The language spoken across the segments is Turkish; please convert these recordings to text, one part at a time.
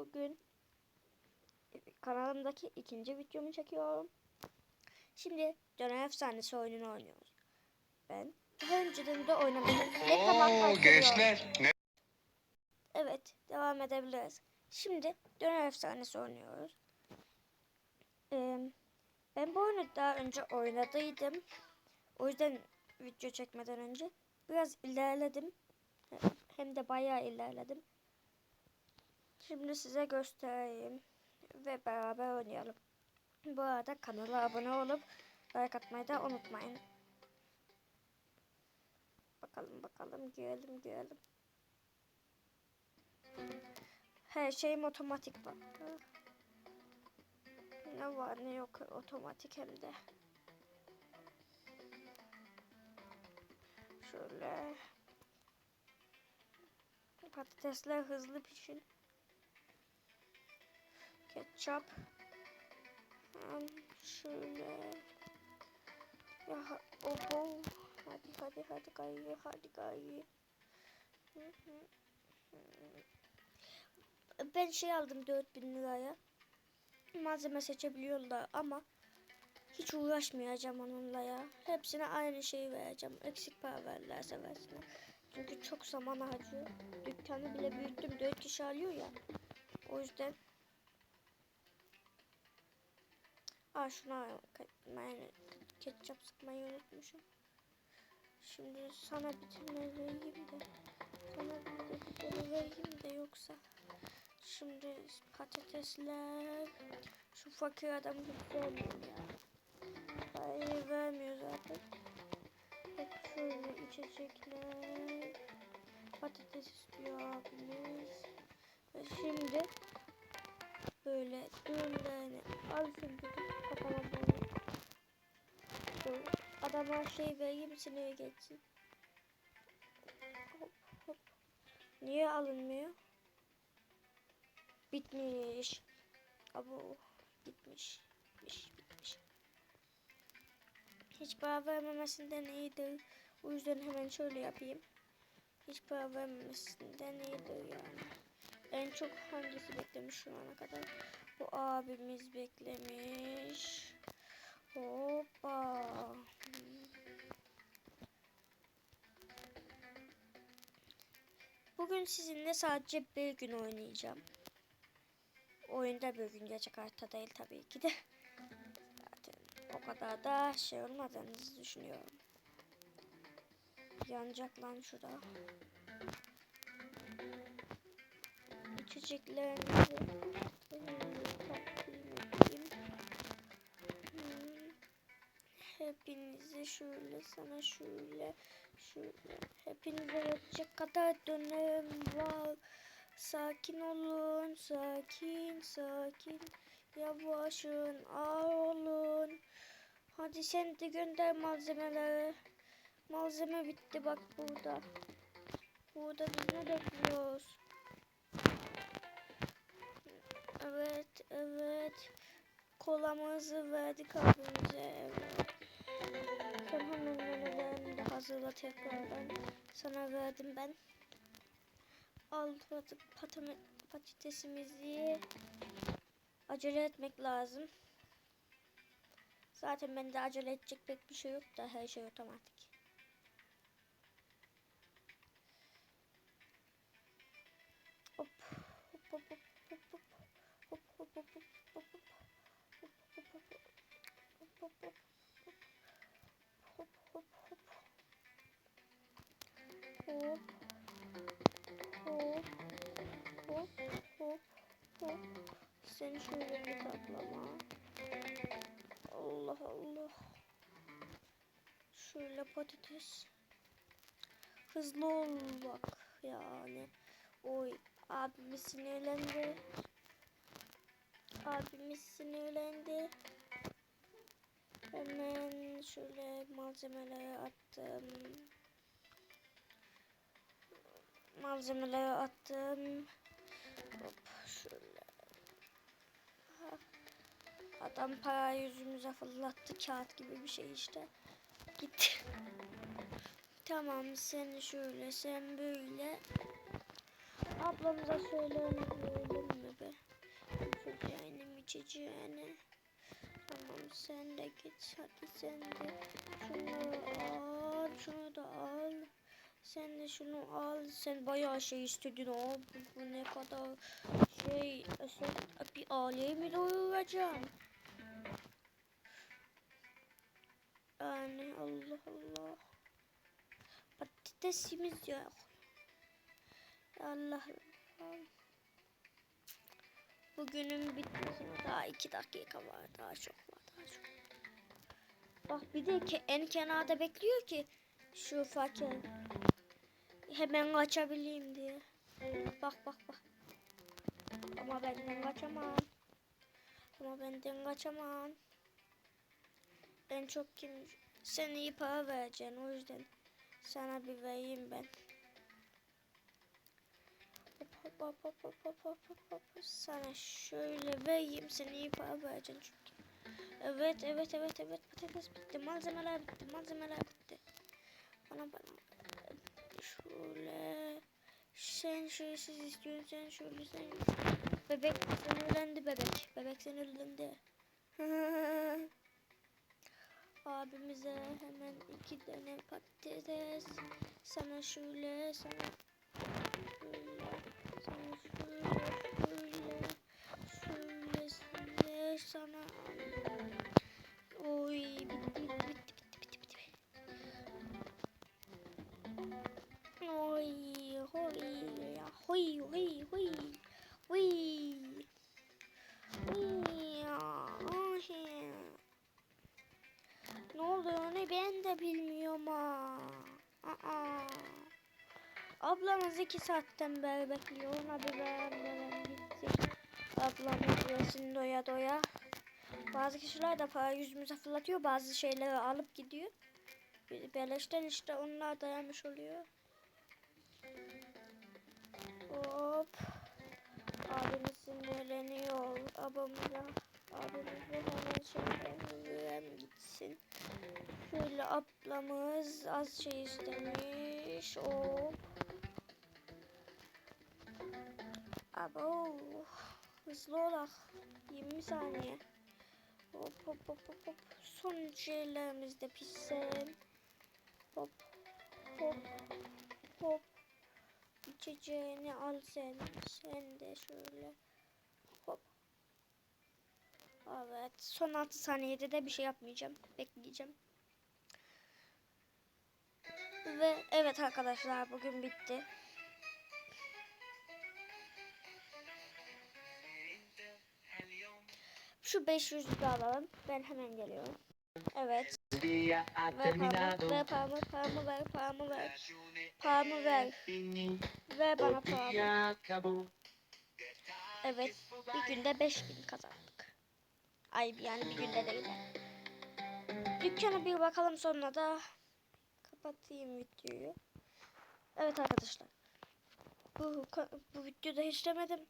Bugün kanalımdaki ikinci videomu çekiyorum. Şimdi Dönem Efsanesi oyununu oynuyoruz. Ben daha önceden de oynamadım. Ne zaman Oo başlıyor? gençler ne Evet, devam edebiliriz. Şimdi Dönem Efsanesi oynuyoruz. Ee, ben bu oyunu daha önce oynadıydım. O yüzden video çekmeden önce biraz ilerledim. Hem de bayağı ilerledim. Şimdi size göstereyim ve beraber oynayalım. Bu arada kanala abone olup like atmayı da unutmayın. Bakalım bakalım girelim girelim. Her şeyim otomatik bak. Ne var ne yok otomatik hem de. Şöyle. Patatesler hızlı pişin. Ketçap. Şöyle. Ya oho. Hadi hadi hadi gayri hadi gayri. Ben şey aldım 4000 liraya. Malzeme seçebiliyorlar ama hiç uğraşmayacağım onunla ya. Hepsine aynı şeyi vereceğim. Eksik para verirlerse versinler. Çünkü çok zaman harcıyor. Dükkanı bile büyüttüm. 4 kişi alıyor ya. O yüzden Aa şuna ben ketçap sıkmayı unutmuşum. Şimdi sana tane vereyim de sana tane vereyim de yoksa Şimdi patatesler şu fakir adam hiç vermiyor ya. Hayır vermiyor zaten. Hep şöyle içecekler. Patates istiyor abimiz. Ve şimdi böyle ürünlerini alsın kafama böyle. Böyle adama şey vereyim siniri geçsin. Hop hop. Niye alınmıyor? Bitmiş. Abo bitmiş. Bitmiş bitmiş. Hiç para vermemesinden iyidir. O yüzden hemen şöyle yapayım. Hiç para vermemesinden iyidir yani. En çok hangisi beklemiş şu ana kadar? Bu abimiz beklemiş. Hoppa. Bugün sizinle sadece bir gün oynayacağım. Oyunda bir gün gerçek hayatta değil tabii ki de. Zaten o kadar da şey olmadığınızı düşünüyorum. Yanacak lan şurada. Edeyim. Hmm. Hepinize şöyle sana şöyle şöyle hepinize yetecek kadar dönem var. Sakin olun, sakin, sakin. Yavaşın, ağır olun. Hadi sen de gönder malzemeleri. Malzeme bitti bak burada. Burada biz ne bekliyoruz? Evet, evet. Kolamızı verdik abimize. Evet. Hemen menülerini de hazırla tekrardan. Sana verdim ben aldık patatesimizi acele etmek lazım. Zaten bende acele edecek pek bir şey yok da her şey otomatik. Hop hop hop hop hop hop seni şöyle bir kaplama. Allah Allah. Şöyle patates. Hızlı ol bak yani. Oy abimi sinirlendi abimiz sinirlendi hemen şöyle malzemeleri attım malzemeleri attım. Hop şöyle. Adam para yüzümüze fırlattı kağıt gibi bir şey işte. Git. tamam sen şöyle sen böyle. Ablamıza söyleyelim mi be? Sen de git. Hadi sen de. Şunu al. Şunu da al. Sen de şunu al. Sen bayağı şey istedin abi. Bu ne kadar şey. Sen bir aileyi mi doyuracağım? Yani Allah Allah. Patatesimiz yok. Allah Allah. Bugünün bitmesine daha iki dakika var. Daha çok var. Daha çok. Bak bir de ke- en kenarda bekliyor ki şu fakir. Hemen kaçabileyim diye. Bak bak bak. Ama benden kaçamam. Ama benden kaçamam. En çok kim sen iyi para vereceksin o yüzden sana bir vereyim ben. Hop hop hop hop hop hop hop hop. Sana şöyle vereyim seni iyi para vereceğim çünkü. Evet evet evet evet patates bitti malzemeler bitti malzemeler bitti. Bana bana şöyle sen şöyle siz istiyorsun sen şöyle sen bebek sen sinirlendi bebek bebek sen sinirlendi. Abimize hemen iki tane patates sana şöyle sana sana. Oy, bitti, bitti, bitti, bitti, bitti, bitti. Oy, hoy, ya, hoy, hoy, hoy. Ablamız iki saatten beri bekliyor. Ona bir beğenmeden gittik. Ablamız yesin doya doya. Bazı kişiler de para yüzümüze fırlatıyor. Bazı şeyleri alıp gidiyor. Beleşten işte onlar dayanmış oluyor. Hop. Abimiz sinirleniyor. Abamıza. Abimize hemen şöyle gitsin. Şöyle ablamız az şey istemiş. Hop. Abo. Hızlı olak. 20 saniye. Hop hop hop hop hop. Son şeylerimiz de pişsin. Hop. Hop. Hop. İçeceğini al sen. Sen de şöyle. Hop. Evet. Son 6 saniyede de bir şey yapmayacağım. Bekleyeceğim. Ve evet arkadaşlar bugün bitti. Şu 500 bir alalım. Ben hemen geliyorum. Evet. Ver paramı, ver paramı, paramı ver, paramı ver. Paramı ver. Ver bana paramı. Evet. Bir günde 5000 kazandık. Ay yani bir günde değil. Dükkana bir bakalım sonra da kapatayım videoyu. Evet arkadaşlar. Bu, bu videoda hiç demedim.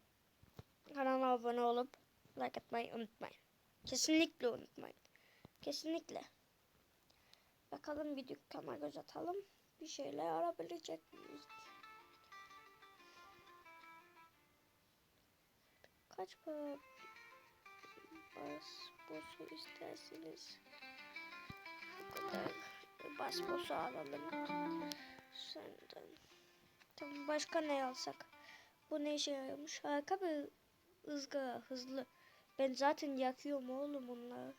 Kanala abone olup like atmayı unutmayın. Kesinlikle unutmayın. Kesinlikle. Bakalım bir dükkana göz atalım. Bir şeyler arabilecek miyiz? Kaç para bas bosu isterseniz bu kadar bas bosu alalım senden. Tamam başka ne alsak? Bu ne işe yarıyormuş? Harika ızgara hızlı. Ben zaten yakıyorum oğlum onları.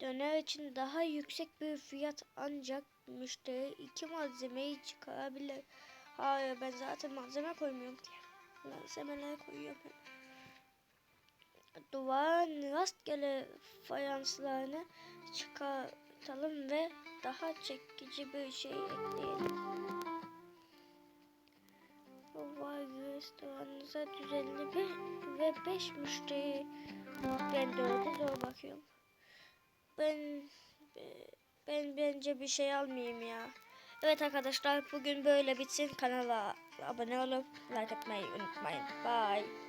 Döner için daha yüksek bir fiyat ancak müşteri iki malzemeyi çıkarabilir. Hayır ben zaten malzeme koymuyorum ki. Malzemeleri koyuyorum ben. Duvarın rastgele fayanslarını çıkartalım ve daha çekici bir şey ekleyelim. Duvar restoranı 451 ve 5 müşteri ben de orada zor bakıyorum. Ben ben bence bir şey almayayım ya. Evet arkadaşlar bugün böyle bitsin. Kanala abone olup like atmayı unutmayın. Bye.